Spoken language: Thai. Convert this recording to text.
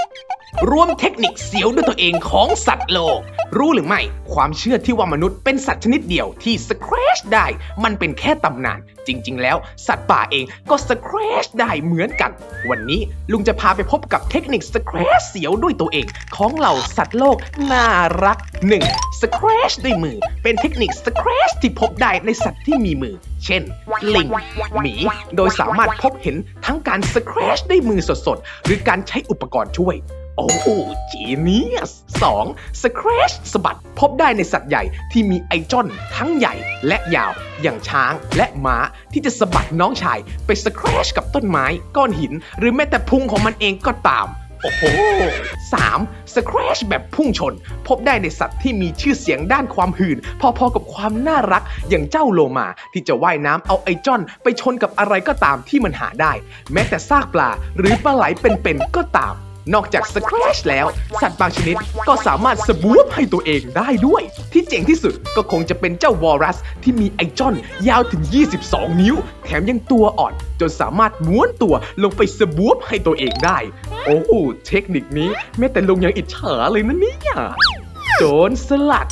え? รวมเทคนิคเสียวด้วยตัวเองของสัตว์โลก รู้หรือไม่ ความเชื่อที่ว่ามนุษย์เป็นสัตว์ชนิดเดียวที่สครชได้ มันเป็นแค่ตำนาน จริง ๆ แล้ว สัตว์ป่าเองก็สครชได้เหมือนกัน วันนี้ลุงจะพาไปพบกับเทคนิคสครชเสียวด้วยตัวเอง ของเหล่าสัตว์โลกน่ารัก 1. สครชด้วยมือ เป็นเทคนิคสครชที่พบได้ในสัตว์ที่มีมือ เช่น ลิง หมี โดยสามารถพบเห็นทั้งการสครชด้วยมือสดๆ หรือการใช้อุปกรณ์ช่วย โอ้จีเนียส 2. สครชสะบัดพบได้ในสัตว์ใหญ่ที่มีไอจอนทั้งใหญ่และยาว อย่างช้างและม้าที่จะสะบัดน้องชายไปสครชกับต้นไม้ก้อนหิน หรือแม้แต่พุงของมันเองก็ตามโอ้โห 3. สครชแบบพุ่งชน พบได้ในสัตว์ที่มีชื่อเสียงด้านความหื่น พอๆกับความน่ารักอย่างเจ้าโลมา ที่จะว่ายน้ำเอาไอจอน ไปชนกับอะไรก็ตามที่มันหาได้ แม้แต่ซากปลาหรือปลาไหลเป็นๆก็ตาม นอกจากสครชแล้ว สัตว์บางชนิดก็สามารถสบูบให้ตัวเองได้ด้วย ที่เจ๋งที่สุดก็คงจะเป็นเจ้าวอรัส ที่มีไอจอนยาวถึง 22 นิ้ว แถมยังตัวอ่อน จนสามารถม้วนตัวลงไปสบูบให้ตัวเองได้ โอ้โหเทคนิคนี้แม้แต่ลงยังอิจฉาเลยนะเนี่ยโจรสลัด